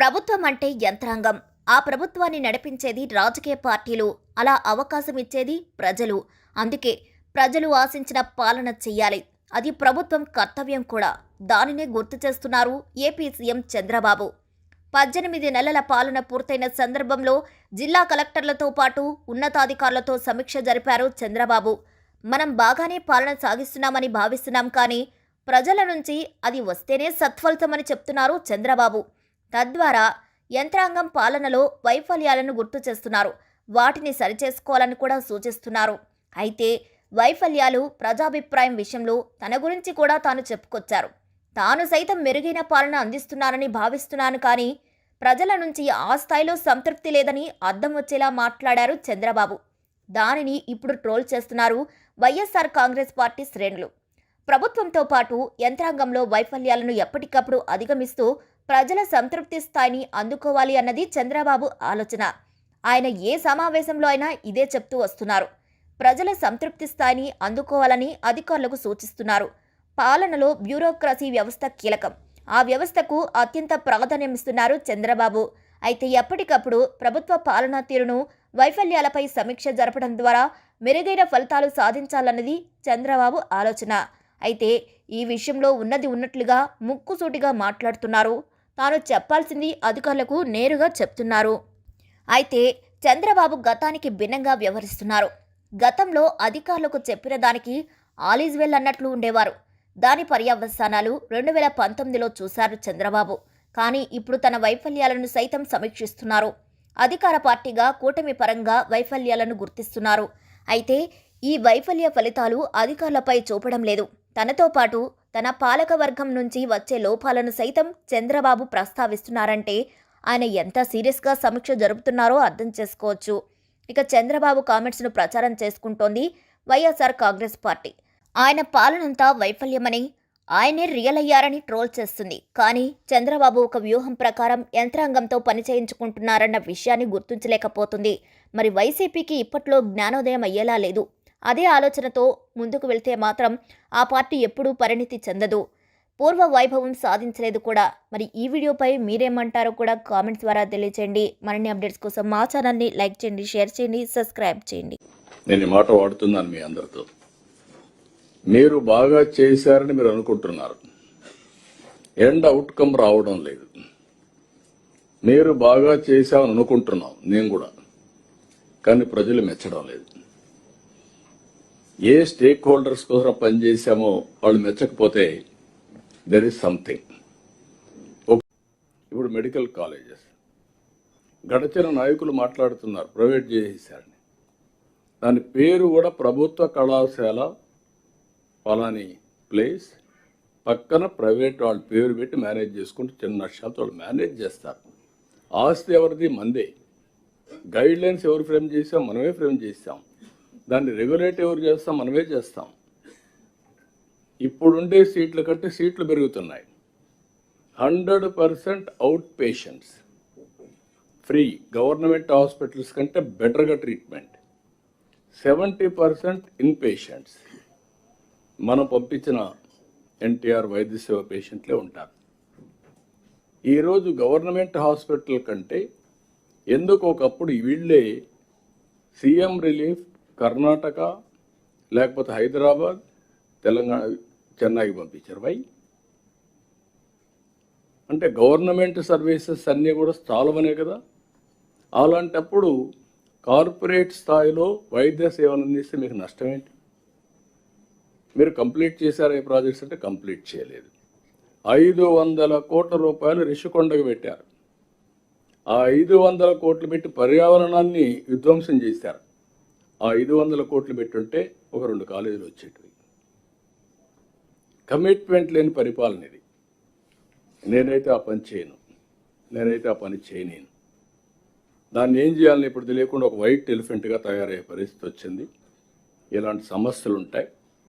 ప్రభుత్వం అంటే యంత్రాంగం. ఆ ప్రభుత్వాన్ని నడిపించేది రాజకీయ పార్టీలు. అలా అవకాశం ఇచ్చేది ప్రజలు. అందుకే ప్రజలు ఆశించిన పాలన చెయ్యాలి. అది ప్రభుత్వం కర్తవ్యం కూడా. దానినే గుర్తు చేస్తున్నారు ఏపీ సీఎం చంద్రబాబు. పద్దెనిమిది నెలల పాలన పూర్తయిన సందర్భంలో జిల్లా కలెక్టర్లతో పాటు ఉన్నతాధికారులతో సమీక్ష జరిపారు చంద్రబాబు. మనం బాగానే పాలన సాగిస్తున్నామని భావిస్తున్నాం కానీ ప్రజల నుంచి అది వస్తేనే సత్ఫలితమని చెప్తున్నారు చంద్రబాబు. తద్వారా యంత్రాంగం పాలనలో వైఫల్యాలను గుర్తు చేస్తున్నారు. వాటిని సరిచేసుకోవాలని కూడా సూచిస్తున్నారు. అయితే వైఫల్యాలు ప్రజాభిప్రాయం విషయంలో తన గురించి కూడా తాను చెప్పుకొచ్చారు. తాను సైతం మెరుగైన పాలన అందిస్తున్నానని భావిస్తున్నాను కానీ ప్రజల నుంచి ఆ స్థాయిలో సంతృప్తి లేదని అర్థం వచ్చేలా మాట్లాడారు చంద్రబాబు. దానిని ఇప్పుడు ట్రోల్ చేస్తున్నారు వైఎస్ఆర్ కాంగ్రెస్ పార్టీ శ్రేణులు. ప్రభుత్వంతో పాటు యంత్రాంగంలో వైఫల్యాలను ఎప్పటికప్పుడు అధిగమిస్తూ ప్రజల సంతృప్తి స్థాయిని అందుకోవాలి అన్నది చంద్రబాబు ఆలోచన. ఆయన ఏ సమావేశంలో అయినా ఇదే చెప్తూ వస్తున్నారు. ప్రజల సంతృప్తి స్థాయిని అందుకోవాలని అధికారులకు సూచిస్తున్నారు. పాలనలో బ్యూరోక్రసీ వ్యవస్థ కీలకం. ఆ వ్యవస్థకు అత్యంత ప్రాధాన్యమిస్తున్నారు చంద్రబాబు. అయితే ఎప్పటికప్పుడు ప్రభుత్వ పాలనా తీరును వైఫల్యాలపై సమీక్ష జరపడం ద్వారా మెరుగైన ఫలితాలు సాధించాలన్నది చంద్రబాబు ఆలోచన. అయితే ఈ విషయంలో ఉన్నది ఉన్నట్లుగా ముక్కుసూటిగా మాట్లాడుతున్నారు తాను చెప్పాల్సింది అధికారులకు నేరుగా చెప్తున్నారు. అయితే చంద్రబాబు గతానికి భిన్నంగా వ్యవహరిస్తున్నారు. గతంలో అధికారులకు చెప్పిన దానికి ఆల్ వెల్ అన్నట్లు ఉండేవారు. దాని పర్యవసానాలు రెండు వేల పంతొమ్మిదిలో చూశారు చంద్రబాబు. కానీ ఇప్పుడు తన వైఫల్యాలను సైతం సమీక్షిస్తున్నారు. అధికార పార్టీగా కూటమి పరంగా వైఫల్యాలను గుర్తిస్తున్నారు. అయితే ఈ వైఫల్య ఫలితాలు అధికారులపై చూపడం లేదు. తనతో పాటు తన పాలక వర్గం నుంచి వచ్చే లోపాలను సైతం చంద్రబాబు ప్రస్తావిస్తున్నారంటే ఆయన ఎంత సీరియస్గా సమీక్ష జరుపుతున్నారో అర్థం చేసుకోవచ్చు. ఇక చంద్రబాబు కామెంట్స్ను ప్రచారం చేసుకుంటోంది వైఎస్ఆర్ కాంగ్రెస్ పార్టీ. ఆయన పాలనంతా వైఫల్యమని ఆయనే రియల్ అయ్యారని ట్రోల్ చేస్తుంది. కానీ చంద్రబాబు ఒక వ్యూహం ప్రకారం యంత్రాంగంతో పని చేయించుకుంటున్నారన్న విషయాన్ని గుర్తించలేకపోతుంది. మరి వైసీపీకి ఇప్పట్లో జ్ఞానోదయం అయ్యేలా లేదు. అదే ఆలోచనతో ముందుకు వెళ్తే మాత్రం ఆ పార్టీ ఎప్పుడూ పరిణితి చెందదు. పూర్వ వైభవం సాధించలేదు కూడా. మరి ఈ వీడియోపై మీరేమంటారో కూడా కామెంట్స్ ద్వారా తెలియచేయండి. మరిన్ని అప్డేట్స్ కోసం మా ఛానల్ని లైక్ చేయండి షేర్ చేయండి సబ్స్క్రైబ్ చేయండి. నేను మాట వాడుతున్నాను మీ అందరితో. మీరు బాగా చేశారని మీరు అనుకుంటున్నారు. ఎండ్ అవుట్కమ్ రావడం లేదు. మీరు బాగా చేశామని అనుకుంటున్నాం. నేను కూడా. కానీ ప్రజలు మెచ్చడం లేదు. ఏ స్టేక్ హోల్డర్స్ కోసం పనిచేశామో వాళ్ళు మెచ్చకపోతే దెర్ ఇస్ సంథింగ్ ఇప్పుడు మెడికల్ కాలేజెస్. గడచిన నాయకులు మాట్లాడుతున్నారు ప్రైవేట్ చేసేసారని దాని పేరు కూడా ప్రభుత్వ కళాశాల పలాని ప్లేస్. పక్కన ప్రైవేట్ వాళ్ళ పేరు పెట్టి మేనేజ్ చేసుకుంటూ చిన్న నష్టాలతో వాళ్ళు మేనేజ్ చేస్తారు. ఆస్తి ఎవరిది? మందే. గైడ్ లైన్స్ ఎవరు ఫ్రేమ్ చేసాం మనమే ఫ్రేమ్ చేసాం దాన్ని రెగ్యులేట్ ఎవరు చేస్తాం మనమే చేస్తాం. ఇప్పుడుండే సీట్ల కంటే సీట్లు పెరుగుతున్నాయి. Hundred percent out patients. Free government hospitals కంటే బెటర్గా treatment. Seventy percent in patients. మనం పంపించిన ఎన్టీఆర్ వైద్య సేవ పేషెంట్లే ఉంటారు. ఈరోజు గవర్నమెంట్ హాస్పిటల్ కంటే ఎందుకు ఒకప్పుడు వీళ్ళే సీఎం రిలీఫ్ కర్ణాటక లేకపోతే హైదరాబాద్ తెలంగాణ చెన్నైకి పంపించారు. వై? అంటే గవర్నమెంట్ సర్వీసెస్ అన్నీ కూడా స్థాలమనే కదా. అలాంటప్పుడు కార్పొరేట్ స్థాయిలో వైద్య సేవలు అందిస్తే మీకు నష్టం ఏంటి మీరు కంప్లీట్ చేశారు ఏ ప్రాజెక్ట్స్ అంటే కంప్లీట్ చేయలేదు. ఐదు వందల కోట్ల రూపాయలు రిషికొండకు పెట్టారు. ఆ ఐదు వందల కోట్లు పెట్టి పర్యావరణాన్ని విధ్వంసం చేశారు. ఆ ఐదు వందల కోట్లు పెట్టుంటే ఒక రెండు కాలేజీలు వచ్చేటివి. కమిట్మెంట్ లేని పరిపాలన ఇది. నేనైతే ఆ పని చేయను. నేనైతే ఆ పని చేయలేను దాన్ని ఏం చేయాలని ఇప్పుడు తెలియకుండా ఒక వైట్ ఎలిఫెంట్గా తయారయ్యే పరిస్థితి వచ్చింది. ఇలాంటి సమస్యలు ఉంటాయి